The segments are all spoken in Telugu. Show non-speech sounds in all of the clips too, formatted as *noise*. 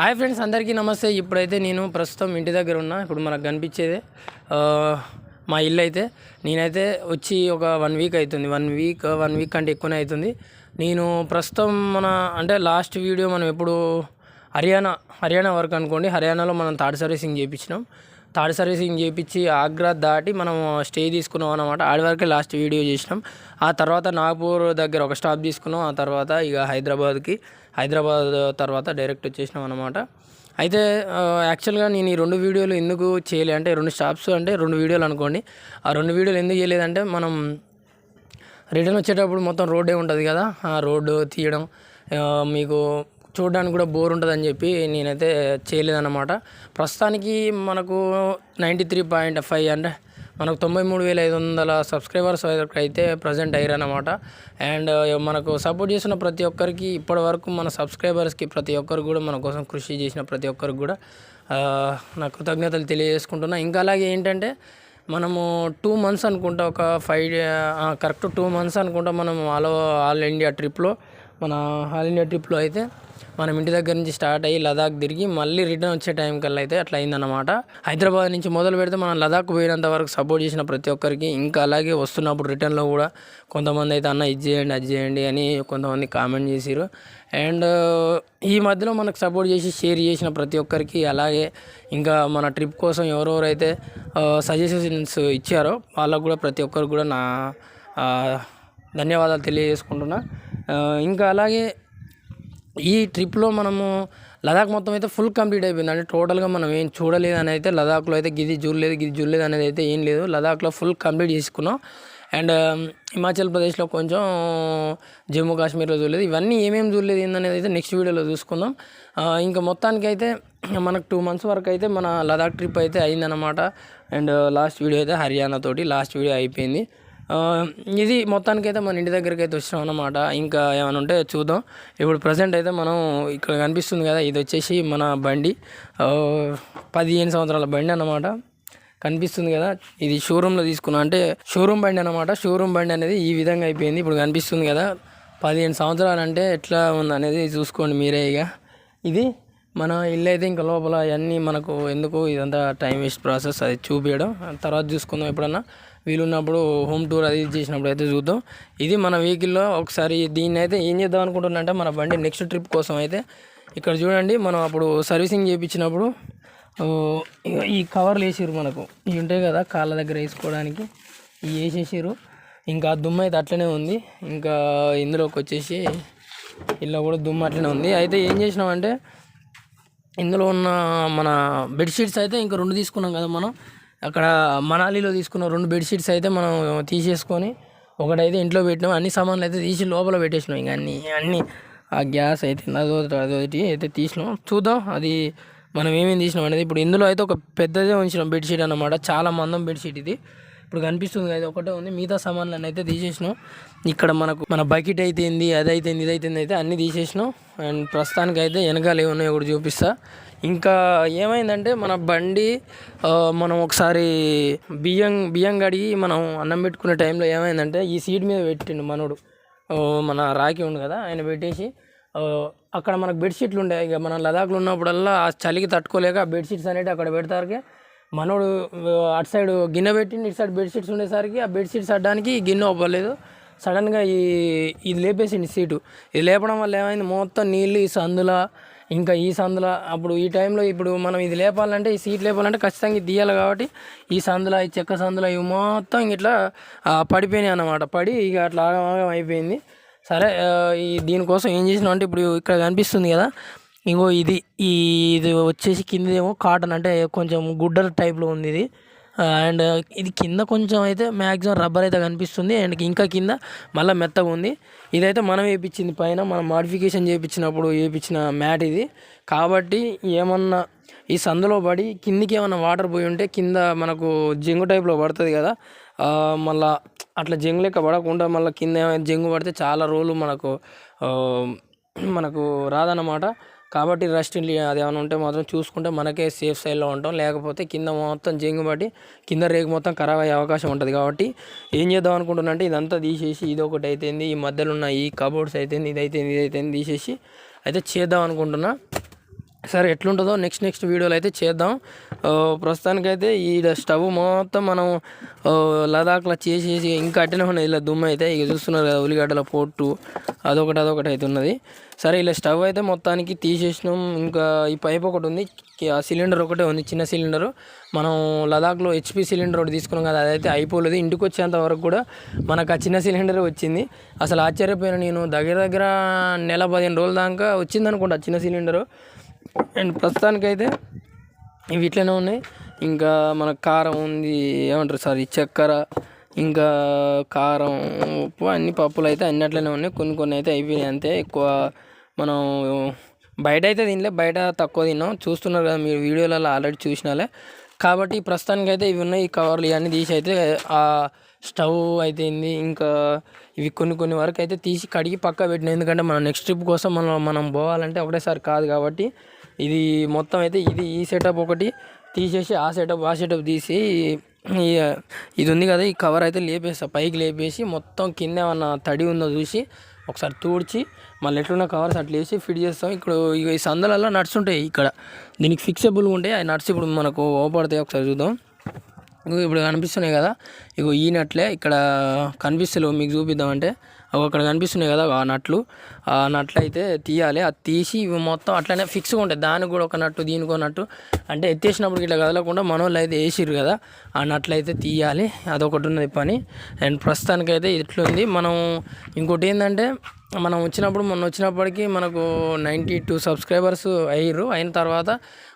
హాయ్ ఫ్రెండ్స్ అందరికీ నమస్తే. ఇప్పుడైతే నేను ప్రస్తుతం ఇంటి దగ్గర ఉన్నా. ఇప్పుడు మనకు కనిపించేదే మా ఇల్లు అయితే. నేనైతే వచ్చి ఒక వన్ వీక్ అవుతుంది. వన్ వీక్ వన్ వీక్ కంటే ఎక్కువనే అవుతుంది. నేను ప్రస్తుతం మన అంటే లాస్ట్ వీడియో మనం ఎప్పుడు హర్యానా హర్యానా వరకు అనుకోండి. హర్యానాలో మనం థర్డ్ సర్వీసింగ్ చేయించినాం థర్డ్ సర్వీసింగ్ చేయించి ఆగ్రా దాటి మనం స్టే తీసుకున్నాం అనమాట ఆడి వరకే లాస్ట్ వీడియో చేసినాం. ఆ తర్వాత నాగపూర్ దగ్గర ఒక స్టాప్ తీసుకున్నాం. ఆ తర్వాత ఇక హైదరాబాద్కి హైదరాబాద్ తర్వాత డైరెక్ట్ వచ్చేసినాం అనమాట అయితే యాక్చువల్గా నేను ఈ రెండు వీడియోలు ఎందుకు చేయలే అంటే రెండు స్టాప్స్ అంటే రెండు వీడియోలు అనుకోండి. ఆ రెండు వీడియోలు ఎందుకు చేయలేదంటే మనం రిటర్న్ వచ్చేటప్పుడు మొత్తం రోడ్డే ఉంటుంది కదా ఆ రోడ్డు తీయడం మీకు చూడడానికి కూడా బోర్ ఉంటుందని చెప్పి నేనైతే చేయలేదన్నమాట. ప్రస్తుతానికి మనకు నైంటీ త్రీ పాయింట్ ఫైవ్ అంటే మనకు తొంభై మూడు వేల ఐదు వందల సబ్స్క్రైబర్స్ అయితే ప్రజెంట్ అయ్యారన్నమాట. అండ్ మనకు సపోర్ట్ చేసిన ప్రతి ఒక్కరికి ఇప్పటి వరకు మన సబ్స్క్రైబర్స్కి ప్రతి ఒక్కరు కూడా మన కోసం కృషి చేసిన ప్రతి ఒక్కరికి కూడా నా కృతజ్ఞతలు తెలియజేసుకుంటున్నా. ఇంకా అలాగే ఏంటంటే మనము టూ మంత్స్ అనుకుంటా ఒక ఫైవ్ కరెక్ట్ టూ మంత్స్ అనుకుంటా మనం ఆల్ ఆల్ ఇండియా ట్రిప్లో మన ఆల్ ఇండియా ట్రిప్లో అయితే మనం ఇంటి దగ్గర నుంచి స్టార్ట్ అయ్యి లదాఖ్ తిరిగి మళ్ళీ రిటర్న్ వచ్చే టైం కల్లా అయితే అట్లా అయిందన్నమాట. హైదరాబాద్ నుంచి మొదలు పెడితే మనం లదాఖ్ పోయినంత వరకు సపోర్ట్ చేసిన ప్రతి ఒక్కరికి ఇంకా అలాగే వస్తున్నప్పుడు రిటర్న్లో కూడా కొంతమంది అయితే అన్న ఇది చేయండి అది చేయండి అని కొంతమంది కామెంట్ చేసిరు అండ్ ఈ మధ్యలో మనకు సపోర్ట్ చేసి షేర్ చేసిన ప్రతి ఒక్కరికి అలాగే ఇంకా మన ట్రిప్ కోసం ఎవరెవరైతే సజెషన్స్ ఇచ్చారో వాళ్ళకు కూడా ప్రతి ఒక్కరు కూడా నా ధన్యవాదాలు తెలియజేసుకుంటున్నా. ఇంకా అలాగే ఈ ట్రిప్లో మనము లదాఖ్ మొత్తం అయితే ఫుల్ కంప్లీట్ అయిపోయింది. అంటే టోటల్గా మనం ఏం చూడలేదు అని అయితే లదాఖ్లో అయితే గిది చూడలేదు గిది చూడలేదు అనేది అయితే ఏం లేదు. లదాఖ్లో ఫుల్ కంప్లీట్ చేసుకున్నాం. అండ్ హిమాచల్ ప్రదేశ్లో కొంచెం జమ్మూ కాశ్మీర్లో చూడలేదు ఇవన్నీ ఏమేమి చూడలేదు ఏందనేది అయితే నెక్స్ట్ వీడియోలో చూసుకుందాం. ఇంకా మొత్తానికి అయితే మనకు టూ మంత్స్ వరకు అయితే మన లదాఖ్ ట్రిప్ అయితే అయిందన్నమాట. అండ్ లాస్ట్ వీడియో అయితే హర్యానా తోటి లాస్ట్ వీడియో అయిపోయింది. ఇది మొత్తానికైతే మన ఇంటి దగ్గరికి అయితే వచ్చినాం అన్నమాట ఇంకా ఏమైనా ఉంటే చూద్దాం. ఇప్పుడు ప్రజెంట్ అయితే మనం ఇక్కడ కనిపిస్తుంది కదా ఇది వచ్చేసి మన బండి. పదిహేను సంవత్సరాల బండి అన్నమాట. కనిపిస్తుంది కదా ఇది షోరూంలో తీసుకున్నా అంటే షోరూమ్ బండి అనమాట షోరూమ్ బండి అనేది ఈ విధంగా అయిపోయింది. ఇప్పుడు కనిపిస్తుంది కదా పదిహేను సంవత్సరాలు అంటే ఎట్లా ఉంది అనేది చూసుకోండి మీరే ఇక. ఇది మన ఇల్లు అయితే ఇంకా లోపల అన్నీ మనకు ఎందుకు ఇదంతా టైం వేస్ట్ ప్రాసెస్ అది చూపించడం. తర్వాత చూసుకుందాం ఎప్పుడన్నా. వీలున్నప్పుడు హోమ్ టూర్ అది చేసినప్పుడు అయితే చూద్దాం. ఇది మన వెహికల్లో ఒకసారి దీన్ని అయితే ఏం చేద్దాం అనుకుంటున్నా అంటే మన బండి నెక్స్ట్ ట్రిప్ కోసం అయితే ఇక్కడ చూడండి మనం అప్పుడు సర్వీసింగ్ చేయించినప్పుడు ఈ కవర్లు వేసారు మనకు. ఇవి ఉంటాయి కదా కాళ్ళ దగ్గర వేసుకోవడానికి. ఇవి వేసేసారు ఇంకా దుమ్ము అయితే అట్లనే ఉంది. ఇంకా ఇందులోకి వచ్చేసి ఇలా కూడా దుమ్ము అట్లనే ఉంది. అయితే ఏం చేసినామంటే ఇందులో ఉన్న మన బెడ్షీట్స్ అయితే ఇంకా రెండు తీసుకున్నాం కదా మనం. అక్కడ మనాలిలో తీసుకున్న రెండు బెడ్షీట్స్ అయితే మనం తీసేసుకొని ఒకటైతే ఇంట్లో పెట్టినాం. అన్ని సామాన్లు అయితే తీసి లోపల పెట్టేసినాం. ఇంక అన్ని అన్ని. ఆ గ్యాస్ అయితే అదొకటి అయితే తీసినాం. చూద్దాం అది మనం ఏమేమి తీసినాం అనేది. ఇప్పుడు ఇందులో అయితే ఒక పెద్దదే ఉంచినాం బెడ్షీట్ అన్నమాట. చాలా మందం బెడ్షీట్ ఇది. ఇప్పుడు కనిపిస్తుంది కదా ఒకటే ఉంది. మిగతా సామాన్లను అయితే తీసేసినాం. ఇక్కడ మనకు మన బకెట్ అయితేంది అది అయితేంది ఇది అయితేంది అయితే అన్నీ తీసేసినాం. అండ్ ప్రస్తుతానికి అయితే వెనకాల ఏమున్నాయో కూడా చూపిస్తా. ఇంకా ఏమైందంటే మన బండి మనం ఒకసారి బియ్యం బియ్యం కడిగి మనం అన్నం పెట్టుకునే టైంలో ఏమైందంటే ఈ సీట్ మీద పెట్టిండు మనోడు. మన రాకి ఉంది కదా ఆయన పెట్టేసి అక్కడ మనకు బెడ్షీట్లు ఉండే. ఇక మనం లదాఖ్లో ఉన్నప్పుడల్లా ఆ చలికి తట్టుకోలేక ఆ బెడ్షీట్స్ అనేవి అక్కడ పెడతారుకే మనోడు అటు సైడ్ గిన్నె పెట్టిండు ఇటు సైడ్ బెడ్షీట్స్ ఉండేసరికి ఆ బెడ్షీట్స్ అడ్డానికి గిన్నె అవ్వలేదు. సడన్గా ఈ ఇది లేపేసింది సీటు. ఇది లేపడం వల్ల ఏమైంది? మొత్తం నీళ్ళు ఈ సందుల ఇంకా ఈ సందుల. అప్పుడు ఈ టైంలో ఇప్పుడు మనం ఇది లేపాలంటే ఈ సీట్ లేపాలంటే ఖచ్చితంగా ఇది తీయాలి కాబట్టి ఈ సందుల ఈ చెక్క సందుల ఇవి మొత్తం ఇట్లా పడిపోయినాయి అన్నమాట. పడి ఇక అట్లా ఆగం ఆగం అయిపోయింది. సరే ఈ దీనికోసం ఏం చేసినాం అంటే ఇప్పుడు ఇక్కడ కనిపిస్తుంది కదా ఇంకో ఇది ఈ ఇది వచ్చేసి కిందేమో కాటన్ అంటే కొంచెం గుడ్డల టైప్లో ఉంది ఇది. అండ్ ఇది కింద కొంచెం అయితే మ్యాక్సిమం రబ్బర్ అయితే కనిపిస్తుంది. అండ్ ఇంకా కింద మళ్ళీ మెత్తగా ఉంది. ఇదైతే మనం వేయించింది పైన మనం మాడిఫికేషన్ చేయించినప్పుడు వేయించిన మ్యాట్ ఇది. కాబట్టి ఏమన్నా ఈ సందులో పడి కిందికి ఏమన్నా వాటర్ పోయి ఉంటే కింద మనకు జంగు టైప్లో పడుతుంది కదా మళ్ళా అట్లా జంగు లెక్క పడకుండా మళ్ళీ కింద ఏమైనా జంగు పడితే చాలా రోజులు మనకు మనకు రాదన్నమాట. కాబట్టి రస్ట్ అది ఏమైనా ఉంటే మాత్రం చూసుకుంటే మనకే సేఫ్ సైడ్లో ఉంటాం. లేకపోతే కింద మొత్తం జంగు కింద రేగు మొత్తం ఖరాబ్ అయ్యే అవకాశం ఉంటుంది. కాబట్టి ఏం చేద్దాం అనుకుంటున్నా అంటే ఇదంతా తీసేసి ఇది ఒకటి అయితేంది ఈ మధ్యలో ఉన్న ఈ కబోర్డ్స్ అయితేంది ఇది అయితేంది ఇది అయితేంది తీసేసి అయితే చేద్దాం అనుకుంటున్నా. సరే ఎట్లుంటుందో నెక్స్ట్ నెక్స్ట్ వీడియోలో అయితే చేద్దాం. ప్రస్తుతానికైతే ఈ స్టవ్ మొత్తం మనం లదాఖ్లో చేసేసి ఇంకా అట్టనే ఉన్నది. ఇలా దుమ్ము అయితే ఇక చూస్తున్నారు కదా ఉల్లిగడ్డల పొట్టు అదొకటి అదొకటి అయితే ఉన్నది. సరే ఇలా స్టవ్ అయితే మొత్తానికి తీసేసినాం. ఇంకా ఈ పైప్ ఒకటి ఉంది ఆ సిలిండర్ ఒకటే ఉంది చిన్న సిలిండర్. మనం లదాఖ్లో హెచ్పి సిలిండర్ ఒకటి తీసుకున్నాం కదా అదైతే అయిపోలేదు. ఇంటికి వచ్చేంత వరకు కూడా మనకు ఆ చిన్న సిలిండర్ వచ్చింది. అసలు ఆశ్చర్యపోయిన నేను దగ్గర దగ్గర నెల పదిహేను రోజుల దాకా వచ్చింది అనుకుంటా చిన్న సిలిండరు. అండ్ ప్రస్తుతానికైతే ఇవి ఇట్లనే ఉన్నాయి. ఇంకా మన కారం ఉంది ఏమంటారు సారీ చక్కెర ఇంకా కారం ఉప్పు అన్ని పప్పులు అయితే అన్ని అట్లనే ఉన్నాయి. కొన్ని కొన్ని అయితే అయిపోయినాయి అంతే. ఎక్కువ మనం బయట అయితే తినలే బయట తక్కువ తిన్నాం. చూస్తున్నారు కదా మీరు వీడియోలలో ఆల్రెడీ చూసినాలే. కాబట్టి ప్రస్తుతానికి అయితే ఇవి ఉన్నాయి ఈ కవర్లు ఇవన్నీ తీసి అయితే ఆ స్టవ్ అయితే ఇంకా ఇవి కొన్ని కొన్ని వరకు అయితే తీసి కడిగి పక్క పెట్టిన. ఎందుకంటే మనం నెక్స్ట్ ట్రిప్ కోసం మనం మనం పోవాలంటే ఒకటేసారి కాదు కాబట్టి ఇది మొత్తం అయితే ఇది ఈ సెటప్ ఒకటి తీసేసి ఆ సెటప్ ఆ సెటప్ తీసి ఇది ఉంది కదా ఈ కవర్ అయితే లేపేస్తా. పైకి లేపేసి మొత్తం కింద ఏమన్నా తడి ఉందో చూసి ఒకసారి తూడ్చి మళ్ళీ ఎట్లున్న కవర్స్ అట్లా వేసి ఫిట్ చేస్తాం. ఇక్కడ ఇగో ఈ సందలలో నట్స్ ఉంటాయి ఇక్కడ. దీనికి ఫిక్సబుల్గా ఉంటాయి. ఆ నట్స్ ఇప్పుడు మనకు ఓపడతాయి ఒకసారి చూద్దాం. ఇప్పుడు కనిపిస్తున్నాయి కదా. ఇగో ఈ నట్లే ఇక్కడ కనిపిస్తలేవు. మీకు చూపిద్దామంటే. అక్కడ కనిపిస్తున్నాయి కదా ఆ నట్లు. ఆ నట్లు అయితే తీయాలి. అది తీసి ఇవి మొత్తం అట్లనే ఫిక్స్గా ఉంటాయి దానికి కూడా ఒక నట్టు దీనికి ఒక నట్టు. అంటే ఎత్తేసినప్పుడు ఇట్లా కదలకుండా మన వాళ్ళు అయితే వేసిరు కదా ఆ నట్లు అయితే తీయాలి. అదొకటి ఉన్నది పని. అండ్ ప్రస్తుతానికైతే ఇట్లుంది. మనం ఇంకోటి ఏంటంటే మనం వచ్చినప్పుడు మొన్న వచ్చినప్పటికీ మనకు నైంటీ టూ సబ్స్క్రైబర్స్ అయ్యారు అయిన తర్వాత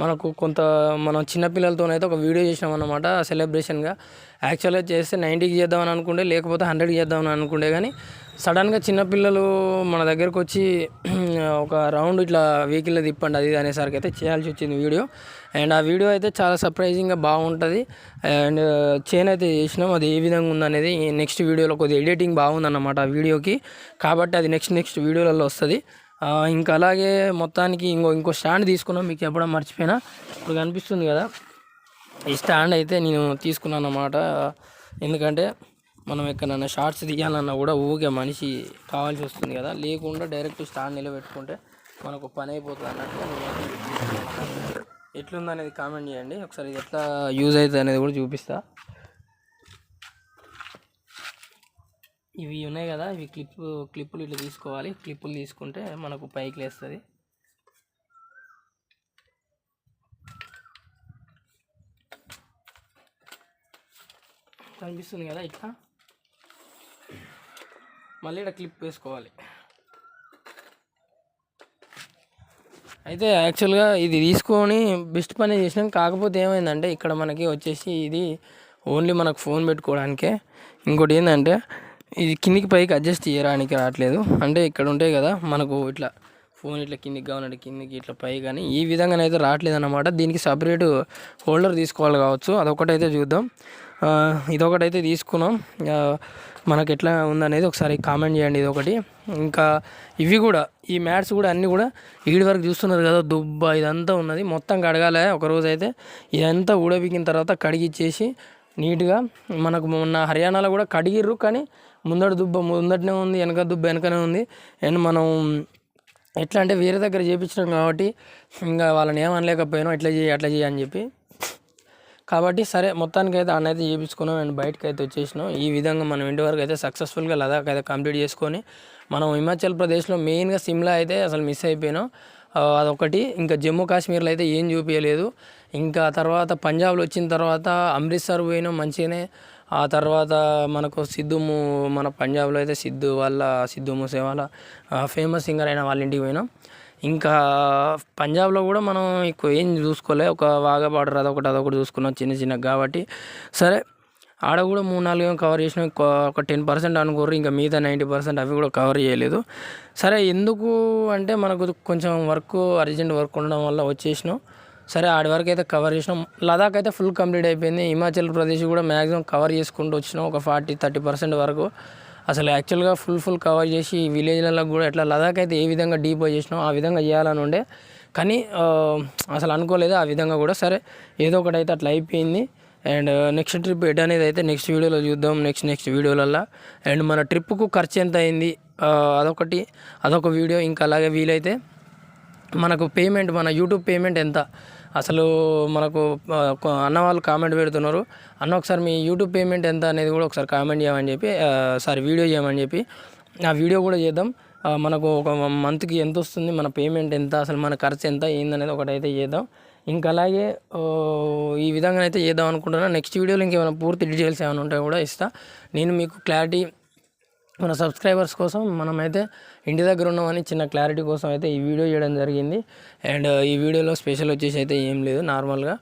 మనకు కొంత మనం చిన్నపిల్లలతోనైతే ఒక వీడియో చేసినాం అన్నమాట సెలబ్రేషన్గా యాక్చువల్గా చేస్తే నైంటీకి చేద్దామని అనుకుంటే లేకపోతే హండ్రెడ్కి చేద్దామని అనుకుంటే కానీ సడన్గా చిన్నపిల్లలు మన దగ్గరకు వచ్చి *clears throat* ఒక రౌండ్ ఇట్లా వెహికల్ తిప్పండి అది అనేసరికి అయితే చేయాల్సి వచ్చింది వీడియో. అండ్ ఆ వీడియో అయితే చాలా సర్ప్రైజింగ్గా బాగుంటుంది. అండ్ చైన్ అయితే చేసినాం అది ఏ విధంగా ఉందనేది నెక్స్ట్ వీడియోలో కొద్దిగా ఎడిటింగ్ బాగుందన్నమాట ఆ వీడియోకి. కాబట్టి అది నెక్స్ట్ నెక్స్ట్ వీడియోలలో వస్తుంది. ఇంకా అలాగే మొత్తానికి ఇంకో ఇంకో స్టాండ్ తీసుకున్నాం మీకు చెప్పడం మర్చిపోయినా. ఇప్పుడు కనిపిస్తుంది కదా ఈ స్టాండ్ అయితే నేను తీసుకున్నాను అన్నమాట ఎందుకంటే మనం ఎక్కడైనా షార్ట్స్ తీయాలన్నా కూడా ఊరికే మనిషి కావాల్సి వస్తుంది కదా. లేకుండా డైరెక్ట్ స్టాండ్ నిలబెట్టుకుంటే మనకు పని అయిపోతుంది అన్నట్టు నేనైతే ఇది కామెంట్ చేయండి. ఒకసారి ఇది ఎట్లా యూజ్ అవుతుంది అనేది కూడా చూపిస్తా. ఇవి ఉన్నాయి కదా ఇవి క్లిప్ క్లిప్పులు ఇట్లా తీసుకోవాలి. క్లిప్పులు తీసుకుంటే మనకు పైకి లేస్తుంది. కనిపిస్తుంది కదా ఇట్లా? మళ్ళీ ఇక్కడ క్లిప్ వేసుకోవాలి. అయితే యాక్చువల్గా ఇది తీసుకొని బెస్ట్ పని చేసినాం. కాకపోతే ఏమైందంటే ఇక్కడ మనకి వచ్చేసి ఇది ఓన్లీ మనకు ఫోన్ పెట్టుకోవడానికే. ఇంకోటి ఏంటంటే ఇది కిందికి పైకి అడ్జస్ట్ చేయడానికి రావట్లేదు. అంటే ఇక్కడ ఉంటాయి కదా మనకు ఇట్లా ఫోన్ ఇట్లా కిందికి కావాలంటే కిందికి ఇట్లా పై కానీ ఈ విధంగానైతే రావట్లేదు అనమాట దీనికి సపరేట్ హోల్డర్ తీసుకోవాలి కావచ్చు. అదొకటైతే చూద్దాం. ఇదొకటైతే తీసుకున్నాం. మనకు మనకి ఎట్లా ఉందనేది ఒకసారి కామెంట్ చేయండి ఇది ఒకటి ఇంకా ఇవి కూడా ఈ మ్యాట్స్ కూడా అన్నీ కూడా ఈడి వరకు చూస్తున్నారు కదా దుబ్బ ఇదంతా ఉన్నది. మొత్తం కడగాలి ఒక రోజు అయితే ఇదంతా ఊడబిగిన తర్వాత కడిగిచ్చేసి నీట్గా మనకు మొన్న హర్యానాలో కూడా కడిగిర్రు కానీ ముందట దుబ్బ ముందటనే ఉంది వెనక దుబ్బ వెనకనే ఉంది. అండ్ మనం ఎట్లా అంటే వేరే దగ్గర చేయించినాం కాబట్టి ఇంకా వాళ్ళని ఏమనలేకపోయాను ఎట్లా చేయి అట్లా చేయి అని చెప్పి. కాబట్టి సరే మొత్తానికి అయితే అన్న అయితే చేయించుకున్నాం అండ్ బయటకు అయితే వచ్చేసినాం. ఈ విధంగా మనం ఇంటి వరకు అయితే సక్సెస్ఫుల్గా లదాఖ్ అయితే కంప్లీట్ చేసుకొని మనం హిమాచల్ ప్రదేశ్లో మెయిన్గా సిమ్లా అయితే అసలు మిస్ అయిపోయినాం. అదొకటి. ఇంకా జమ్మూ కాశ్మీర్లో అయితే ఏం చూపించలేదు ఇంకా తర్వాత పంజాబ్లో వచ్చిన తర్వాత అమృత్సర్ పోయినాం మంచిగానే. ఆ తర్వాత మనకు సిద్ధు మన పంజాబ్లో అయితే సిద్ధు వాళ్ళ సిద్ధు మూసే వాళ్ళ ఫేమస్ సింగర్ అయిన వాళ్ళ ఇంటికి పోయినాం. ఇంకా పంజాబ్లో కూడా మనం ఎక్కువ ఏం చూసుకోలే. ఒక వాగా బార్డర్ అదొకటి అదొకటి చూసుకున్నాం చిన్న చిన్న. కాబట్టి సరే ఆడ కూడా మూడు నాలుగు ఏమో కవర్ చేసినాం. ఒక టెన్ పర్సెంట్ అనుకోరు ఇంకా మిగతా నైంటీ పర్సెంట్ అవి కూడా కవర్ చేయలేదు. సరే ఎందుకు అంటే మనకు కొంచెం వర్క్ అర్జెంట్ వర్క్ ఉండడం వల్ల వచ్చేసినాం. సరే ఆడి వరకు అయితే కవర్ చేసినాం. లదాఖ్ అయితే ఫుల్ కంప్లీట్ అయిపోయింది. హిమాచల్ ప్రదేశ్ కూడా మ్యాక్సిమం కవర్ చేసుకుంటూ వచ్చినాం. ఒక ఫార్టీ థర్టీ పర్సెంట్ వరకు. అసలు యాక్చువల్గా ఫుల్ ఫుల్ కవర్ చేసి విలేజ్లలో కూడా ఎట్లా లదాఖ్ అయితే ఏ విధంగా డీప్ చేసినాం ఆ విధంగా చేయాలని ఉండే. కానీ అసలు అనుకోలేదు ఆ విధంగా కూడా. సరే ఏదో ఒకటి అయితే అట్లా అయిపోయింది. అండ్ నెక్స్ట్ ట్రిప్ ఎట్ అనేది అయితే నెక్స్ట్ వీడియోలో చూద్దాం. నెక్స్ట్ నెక్స్ట్ వీడియోలల్లో అండ్ మన ట్రిప్కు ఖర్చు ఎంత అయింది? అదొకటి. అదొక వీడియో ఇంకా అలాగే వీలైతే మనకు పేమెంట్ మన యూట్యూబ్ పేమెంట్ ఎంత? అసలు మనకు అన్న వాళ్ళు కామెంట్ పెడుతున్నారు. అన్న ఒకసారి మీ యూట్యూబ్ పేమెంట్ ఎంత అనేది కూడా ఒకసారి కామెంట్ చేయమని చెప్పి సారీ వీడియో చేయమని చెప్పి ఆ వీడియో కూడా చేద్దాం. మనకు ఒక మంత్కి ఎంత వస్తుంది మన పేమెంట్ ఎంత అసలు మన ఖర్చు ఎంత ఏందనేది ఒకటైతే చేద్దాం. ఇంకా అలాగే ఈ విధంగా అయితే చేద్దాం అనుకుంటున్నా. నెక్స్ట్ వీడియోలో ఇంకేమైనా పూర్తి డీటెయిల్స్ ఏమైనా ఉంటే కూడా ఇస్తా. నేను మీకు క్లారిటీ మన సబ్స్క్రైబర్స్ కోసం మనమైతే ఇంటి దగ్గర ఉన్నామని చిన్న క్లారిటీ కోసం అయితే ఈ వీడియో చేయడం జరిగింది. అండ్ ఈ వీడియోలో స్పెషల్ వచ్చేసి అయితే ఏం లేదు నార్మల్గా.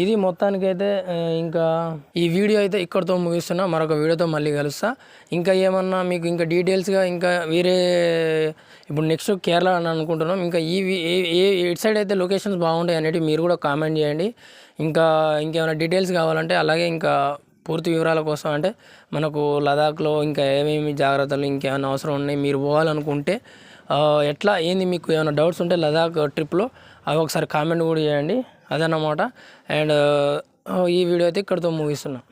ఇది మొత్తానికైతే ఇంకా ఈ వీడియో అయితే ఇక్కడితో ముగిస్తున్నా. మరొక వీడియోతో మళ్ళీ కలుస్తా. ఇంకా ఏమన్నా మీకు ఇంకా డీటెయిల్స్గా ఇంకా వేరే ఇప్పుడు నెక్స్ట్ కేరళ అని అనుకుంటున్నాం. ఇంకా ఈ ఏ ఏ ఎటు సైడ్ అయితే లొకేషన్స్ బాగుంటాయి అనేవి మీరు కూడా కామెంట్ చేయండి. ఇంకా ఇంకేమైనా డీటెయిల్స్ కావాలంటే అలాగే ఇంకా పూర్తి వివరాల కోసం అంటే మనకు లదాఖ్లో ఇంకా ఏమేమి జాగ్రత్తలు ఇంకేమైనా అవసరం ఉన్నాయి మీరు పోవాలనుకుంటే ఎట్లా ఏంది మీకు ఏమైనా డౌట్స్ ఉంటే లదాఖ్ ట్రిప్లో అవి ఒకసారి కామెంట్ కూడా చేయండి. అదన్నమాట. అండ్ ఈ వీడియో అయితే ఇక్కడితో ముగిస్తున్నాం.